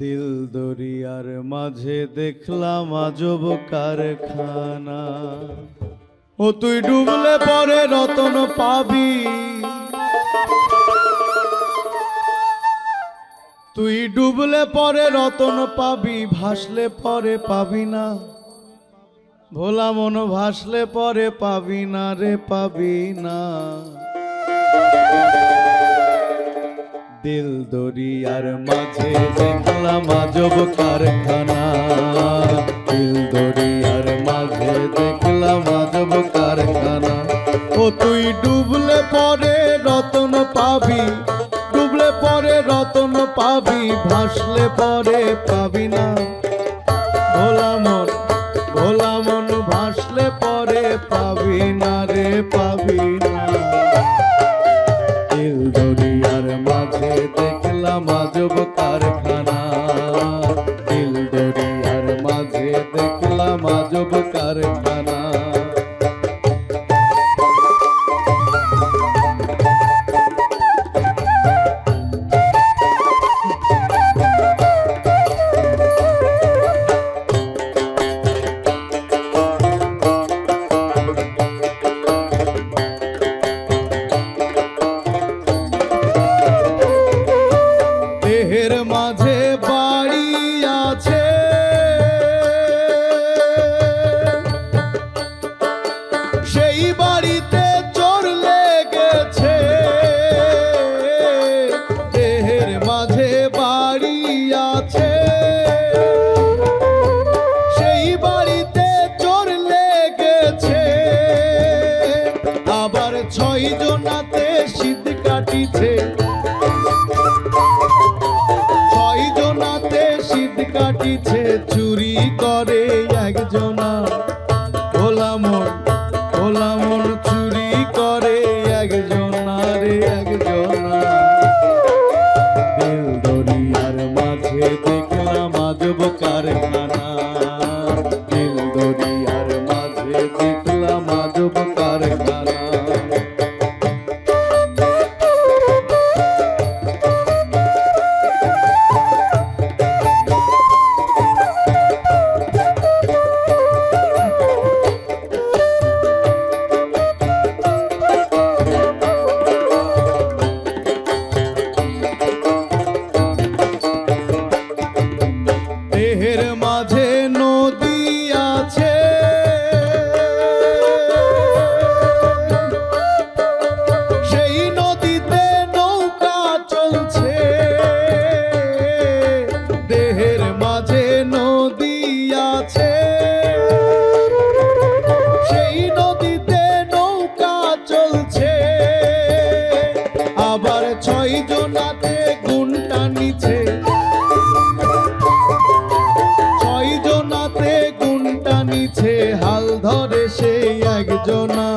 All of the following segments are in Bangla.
দিল দরিয়ার মাঝে দেখলাম আজব কারখানা। ও তুই ডুবলে পরে রতন পাবি। তুই ডুবলে পরে রতন পাবি, ভাসলে পরে পাবি না। ভোলা মন ভাসলে পরে পাবি না রে পাবি না। দিল দরিয়ার মাঝে, দেখলাম আজব কারখানা। দিল দরিয়ার মাঝে, দেখলাম আজব কারখানা। ও তুই ডুবলে পরে রতন পাবি, ডুবলে পরে রতন পাবি, ভাসলে পরে পাবি না। আজব কারখানা মাঝে শীত কাটিছে চুরি করে একজনা। ভোলা মন চুরি দেহের মাঝে ধরে সেই একজনা।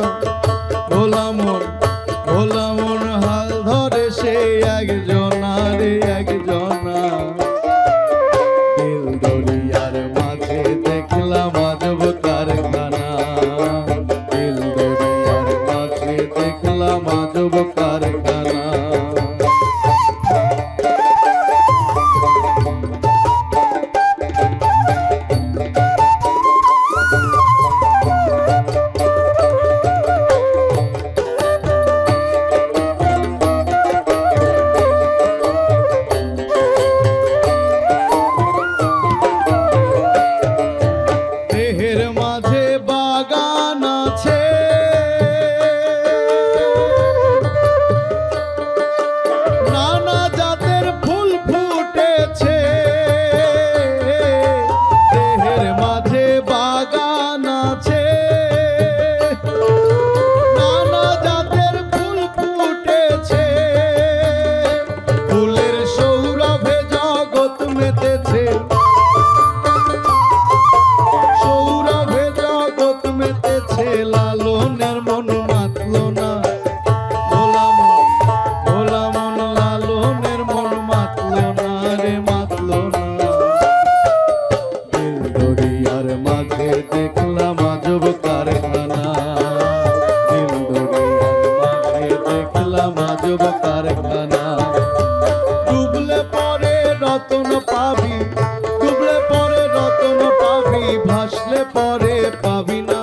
ভাসলে পরে পাবি না।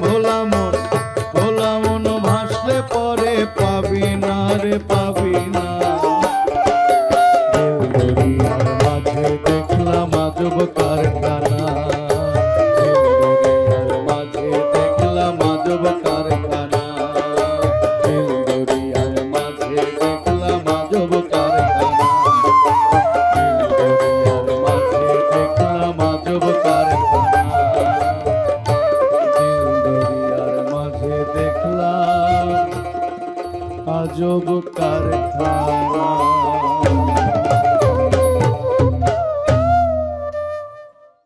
ভোলা মন ভোলা মন ভাসলে পরে পাবি না রে, পাবি না। দেখলাম আজব যোগ কারখানা